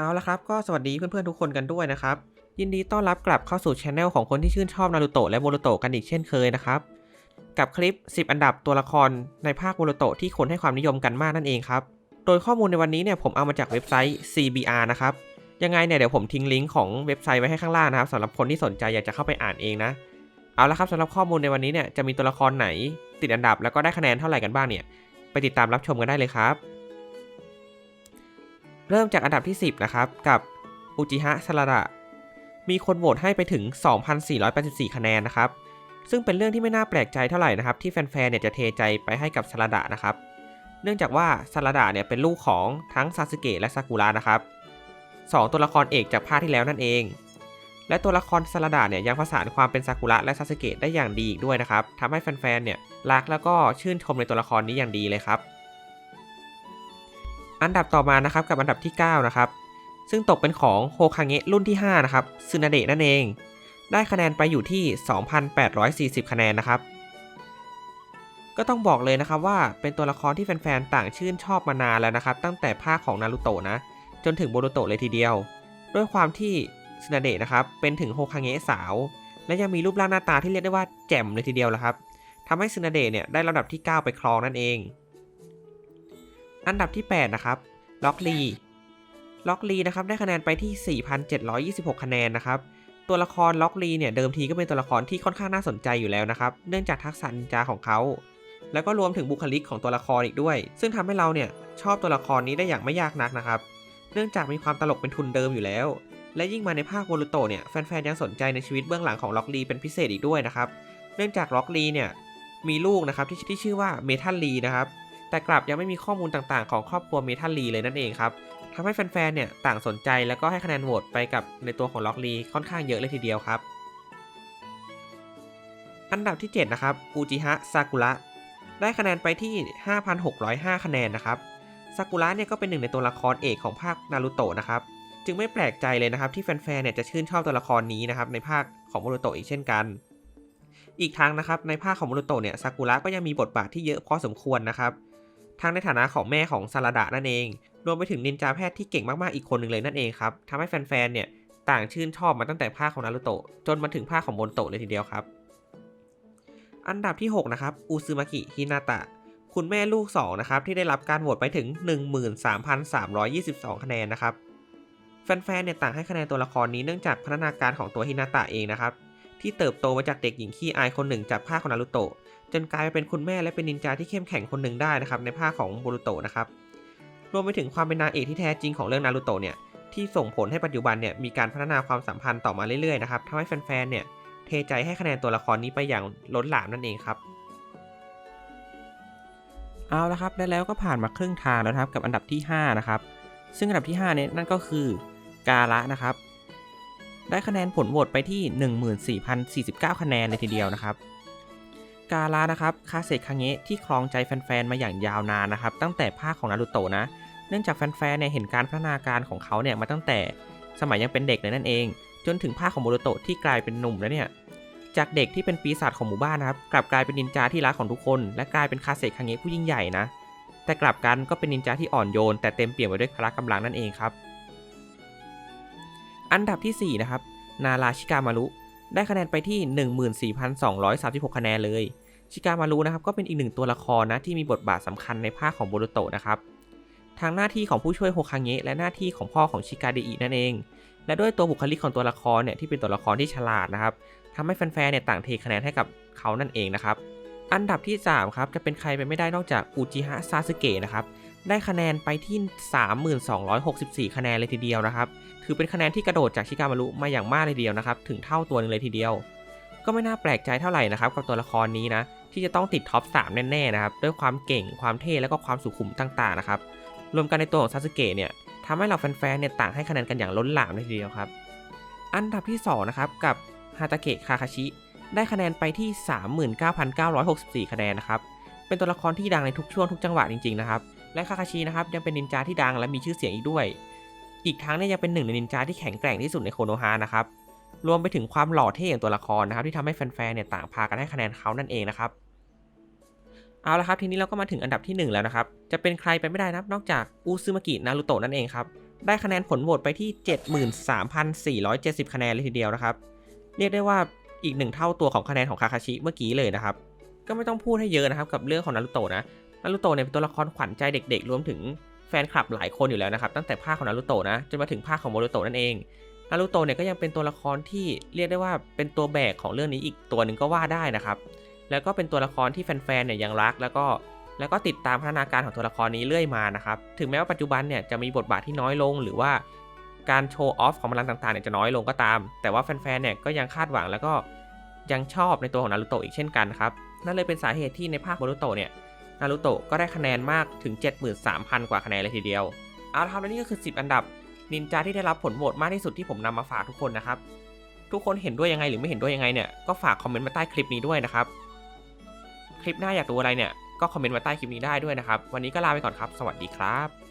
เอาละครับก็สวัสดีเพื่อนๆทุกคนกันด้วยนะครับ ยินดีต้อนรับกลับเข้าสู่ช anel ของคนที่ชื่นชอบนารูโตะและโบรูโตะกันอีกเช่นเคยนะครับ กับคลิป 10 อันดับตัวละครในภาคโบรูโตะที่คนให้ความนิยมกันมากนั่นเองครับ โดยข้อมูลในวันนี้เนี่ยผมเอามาจากเว็บไซต์ CBR นะครับ ยังไงเนี่ยเดี๋ยวผมทิ้งลิงก์ของเว็บไซต์ไว้ให้ข้างล่างนะครับสำหรับคนที่สนใจอยากจะเข้าไปอ่านเองนะ เอาละครับสำหรับข้อมูลในวันนี้เนี่ยจะมีตัวละครไหน ติดอันดับแล้วก็ได้คะแนนเท่าไหร่กันบ้างเนี่ยไปติดตามรับชมกันได้เลยครับ เริ่มจากอันดับที่ 10 นะครับ กับอุจิฮะสลาดะมีคนโหวตให้ไปถึง 2,484 คะแนนนะครับ ซึ่งเป็นเรื่องที่ไม่น่าแปลกใจเท่าไหร่นะครับ ที่แฟนๆ เนี่ยจะเทใจไปให้กับสลาดะนะครับ เนื่องจากว่าสลาดะเนี่ยเป็นลูกของทั้งซาสึเกะและซากุระนะครับสองตัวละครเอกจากภาคที่แล้วนั่นเอง และตัวละครสลาดะเนี่ยยังผสานความเป็นซากุระและซาสึเกะได้อย่างดีอีกด้วยนะครับทำให้แฟนๆ เนี่ยรักแล้วก็ชื่นชมในตัวละครนี้อย่างดีเลยครับ อันดับต่อมานะครับกับอันดับที่ 9 นะครับ ซึ่งตกเป็นของโฮคาเงะรุ่นที่ 5 นะครับซึนาเดะนั่นเอง ได้คะแนนไปอยู่ที่ 2,840 คะแนนนะครับ ก็ต้องบอกเลยนะครับว่าเป็นตัวละครที่แฟนๆ ต่างชื่นชอบมานานแล้วนะครับ ตั้งแต่ภาคของนารูโตะนะ จนถึงโบโรโตะเลยทีเดียว ด้วยความที่ซึนาเดะนะครับเป็นถึงโฮคาเงะสาว และยังมีรูปร่างหน้าตาที่เรียกได้ว่าแจ่มเลยทีเดียวละครับทำให้ซึนาเดะเนี่ยได้ลำดับที่ 9 ไปครองนั่นเอง อันดับที่ 8 นะครับ ล็อกลี ล็อกลีนะครับได้คะแนนไปที่ 4,726 คะแนนนะครับ ตัวละครล็อกลีเนี่ยเดิมทีก็เป็นตัวละครที่ค่อนข้างน่าสนใจอยู่แล้วนะครับ เนื่องจากทักษะนินจาของเขา แล้วก็รวมถึงบุคลิกของตัวละครอีกด้วย ซึ่งทำให้เราเนี่ยชอบตัวละครนี้ได้อย่างไม่ยากนักนะครับ เนื่องจากมีความตลกเป็นทุนเดิมอยู่แล้ว และยิ่งมาในภาคโวลูโตเนี่ยแฟนๆยังสนใจในชีวิตเบื้องหลังของล็อกลีเป็นพิเศษอีกด้วยนะครับ เนื่องจากล็อกลีเนี่ยมีลูกนะครับที่ที่ชื่อว่าเมทัลลีนะครับ แต่กลับยังไม่มีข้อมูลต่างๆ ของครอบครัวเมทัลลีเลยนั่นเองครับทำให้แฟนๆ เนี่ยต่างสนใจแล้วก็ให้คะแนนโหวตไปกับในตัวของล็อกลีค่อนข้างเยอะเลยทีเดียวครับ อันดับที่ 7 นะครับอูจิฮะซากุระได้คะแนนไปที่ 5,605 คะแนนนะครับซากุระเนี่ยก็เป็นหนึ่งในตัวละครเอกของภาคนารูโตะนะครับ จึงไม่แปลกใจเลยนะครับที่แฟนๆ เนี่ยจะชื่นชอบตัวละครนี้นะครับในภาคของโมโรโตะอีกเช่นกัน อีกทั้งนะครับในภาคของโมโรโตะเนี่ยซากุระก็ยังมีบทบาทที่เยอะพอสมควรนะครับ ทั้งในฐานะของแม่ของซาลาดะนั่นเอง รวมไปถึงนินจาแพทย์ที่เก่งมากๆอีกคนหนึ่งเลยนั่นเองครับทำให้แฟนๆ เนี่ยต่างชื่นชอบมาตั้งแต่ภาคของนารูโตะจนมาถึงภาคของโมนโตะเลยทีเดียวครับ อันดับที่ 6 นะครับ อูซึมากิฮินาตะ คุณแม่ลูก 2 นะครับ ที่ได้รับการโหวตไปถึง 13,322 คะแนนนะครับ แฟนๆ เนี่ยต่างให้คะแนนตัวละครนี้เนื่องจากพัฒนาการของตัวฮินาตะเองนะครับ ที่เติบโตมาจากเด็กหญิงขี้อายคนหนึ่งจากภาคของนารูโตะจนกลายไปเป็นคุณแม่และเป็นนินจาที่เข้มแข็งคนหนึ่งได้นะครับในภาคของโบรูโตะนะครับรวมไปถึงความเป็นนางเอกที่แท้จริงของเรื่องนารูโตะเนี่ยที่ส่งผลให้ปัจจุบันเนี่ยมีการพัฒนาความสัมพันธ์ต่อมาเรื่อยๆนะครับทำให้แฟนๆเนี่ยเทใจให้คะแนนตัวละครนี้ไปอย่างล้นหลามนั่นเองครับเอาละครับและแล้วก็ผ่านมาครึ่งทางแล้วครับกับอันดับที่ 5 นะครับ ซึ่งอันดับที่5เนี่ยนั่นก็คือ กาละนะครับ ได้คะแนนผลโหวตไปที่ 14,049 คะแนนเลยทีเดียวนะครับ กาลานะครับคาเซคังเงะที่ครองใจแฟนๆ มาอย่างยาวนานนะครับ ตั้งแต่ภาคของนารูโตะนะ เนื่องจากแฟนๆ เนี่ยเห็นการพัฒนาการของเขาเนี่ยมาตั้งแต่สมัยยังเป็นเด็กเลยนั่นเอง จนถึงภาคของโบโรโตะที่กลายเป็นหนุ่มแล้วเนี่ย จากเด็กที่เป็นปีศาจของหมู่บ้านนะครับ กลับกลายเป็นนินจาที่รักของทุกคน และกลายเป็นคาเซคังเงะผู้ยิ่งใหญ่นะ แต่กลับกันก็เป็นนินจาที่อ่อนโยน แต่เต็มเปี่ยมไปด้วยพละกำลังนั่นเองครับ อันดับที่ 4 นะครับ นาราชิกามารุได้คะแนนไปที่ 14,236 คะแนนเลย ชิกามารุนะครับก็เป็นอีกหนึ่งตัวละครนะที่มีบทบาทสำคัญในภาคของโบโรโตะนะครับทางหน้าที่ของผู้ช่วยโฮคาเงะและหน้าที่ของพ่อของชิกาเดอินั่นเอง และด้วยตัวบุคลิกของตัวละครเนี่ยที่เป็นตัวละครที่ฉลาดนะครับทำให้แฟนๆเนี่ยต่างเทคะแนนให้กับเขานั่นเองนะครับอันดับที่ 3 ครับ จะเป็นใครไปไม่ได้นอกจากอุจิฮะซาสึเกะนะครับ ได้คะแนนไปที่ 3264 คะแนนเลยทีเดียวนะครับ ถือเป็นคะแนนที่กระโดดจากชิกามารุมาอย่างมากเลยทีเดียวนะครับ ถึงเท่าตัวหนึงเลยทีเดียว ก็ไม่น่าแปลกใจเท่าไหร่นะครับกับตัวละครนี้นะ ที่จะต้องติดท็อป 3 แน่ๆนะครับ ด้วยความเก่ง ความเท่ และก็ความสุขุมต่างๆนะครับ รวมกันในตัวของซาสึเกะเนี่ยทำให้เราแฟนๆ เนี่ยต่างให้คะแนนกันอย่างล้นหลามเลยทีเดียวครับ อันดับที่ 2 นะครับกับฮาตาเกะคาคาชิ ได้คะแนนไปที่ 39,964 คะแนนนะครับ เป็นตัวละครที่ดังในทุกช่วงทุกจังหวะจริงๆนะครับ และคาคาชินะครับยังเป็นนินจาที่ดังและมีชื่อเสียงอีกด้วย อีกทั้งเนี่ยยังเป็นหนึ่งในนินจาที่แข็งแกร่งที่สุดในโคโนฮานะครับ รวมไปถึงความหล่อเท่ของตัวละครนะครับที่ทำให้แฟนๆเนี่ยต่างพากันให้คะแนนเขานั่นเองนะครับ เอาละครับทีนี้เราก็มาถึงอันดับที่ 1 แล้วนะครับ จะเป็นใครไปไม่ได้นะครับนอกจากอูซึมากินารุโตะนั่นเองครับ ได้คะแนนผลโหวตไปที่ 73,470 คะแนนเลยทีเดียวนะครับ เรียกได้ว่าอีกหนึ่งเท่าตัวของคะแนนของคาคาชิเมื่อกี้เลยนะครับก็ไม่ต้องพูดให้เยอะนะครับกับเรื่องของนารูโตะนะ นารูโตะเนี่ยเป็นตัวละครขวัญใจเด็ก ๆ รวมถึงแฟนคลับหลายคนอยู่แล้วนะครับ ตั้งแต่ภาคของนารูโตะนะจนมาถึงภาคของโมโรโตะนั่นเองนารูโตะเนี่ยก็ยังเป็นตัวละครที่เรียกได้ว่าเป็นตัวแบกของเรื่องนี้อีกตัวหนึ่งก็ว่าได้นะครับ แล้วก็เป็นตัวละครที่แฟนๆเนี่ยยังรัก แล้วก็แล้วก็ติดตามพัฒนาการของตัวละครนี้เรื่อยมานะครับ ถึงแม้ว่าปัจจุบันเนี่ยจะมีบทบาทที่น้อยลง หรือว่าการโชว์ออฟของพลังต่างๆเนี่ยจะน้อยลงก็ตาม แต่ว่าแฟนๆเนี่ยก็ยังคาดหวังแล้วก็ยังชอบในตัวของนารูโตะอีกเช่นกันครับ นั่นเลยเป็นสาเหตุที่ในภาคโมรุโตะเนี่ย นารูโตะก็ได้คะแนนมากถึง 73,000 กว่าคะแนนเลยทีเดียว เอาละครับและนี่ก็คือ 10 อันดับนินจาที่ได้รับผลโหวตมากที่สุดที่ผมนำมาฝากทุกคนนะครับ ทุกคนเห็นด้วยยังไงหรือไม่เห็นด้วยยังไงเนี่ยก็ฝากคอมเมนต์มาใต้คลิปนี้ด้วยนะครับ คลิปหน้าอยากรู้อะไรเนี่ยก็คอมเมนต์มาใต้คลิปนี้ได้ด้วยนะครับ วันนี้ก็ลาไปก่อนครับ สวัสดีครับ